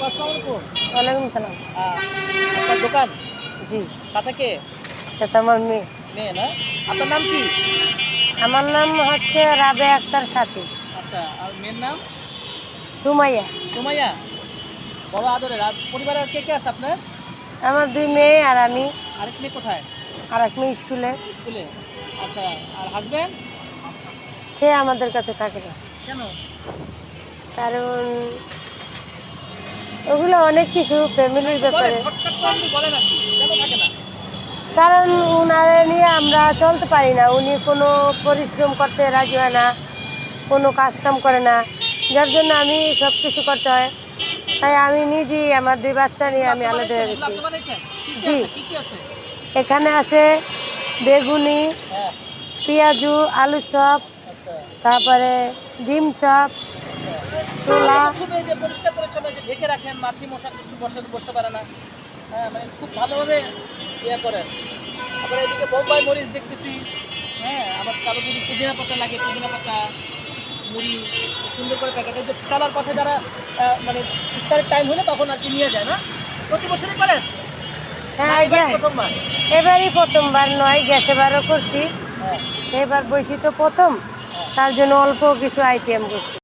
ওয়ালাইকুম সালাম। আপনার দোকান? জি। সাথে কে? সেটা আমার মেয়ে। মেয়ে না? আপনার নাম কি? আমার নাম হচ্ছে রাবে আক্তার সাথী। আচ্ছা আর মেয়ের নাম? সুমাইয়া। সুমাইয়া? বড় আদরের আর পরিবারের কে কে আছে আপনার? আমার দুই মেয়ে আর আমি। আরেক মেয়ে কোথায়? আর এক মেয়ে স্কুলে। স্কুলে। আচ্ছা আর হাজবেন্ড সে আমাদের কাছে থাকে না। কেন? কারণ ওগুলো অনেক কিছু ফ্যামিলির ব্যাপারে। কারণ উনারে নিয়ে আমরা চলতে পারি না। উনি কোনো পরিশ্রম করতে রাজি হয় না, কোনো কাজ কাম করে না। যার জন্য আমি সব কিছু করতে হয়। তাই আমি নিজেই আমার দুই বাচ্চা নিয়ে আমি আলাদা? কি কি জি। এখানে আছে বেগুনি হ্যাঁ পেঁয়াজু, আলু চপ, তারপরে ডিম চপ, ছোলা। ঢেকে রাখেন মাছি মশা কিছু বসে বসতে পারে না। হ্যাঁ মানে খুব ভালোভাবে ইয়ে করেন। তারপরে এদিকে বোম্বাই মরিচ দেখতেছি। হ্যাঁ আবার কারও যদি পুদিনা পাতা লাগে পুদিনা পাতা মুড়ি সুন্দর করে প্যাকেটে যে চলার পথে যারা মানে ইফতারের টাইম হলে তখন আর কি নিয়ে যায় না? প্রতি বছরই করেন? হ্যাঁ প্রথমবার? এবারই প্রথমবার নয় গ্যাসে বারও করছি। হ্যাঁ। এবার বলছি তো প্রথম। তার জন্য অল্প কিছু আইটেম করছি।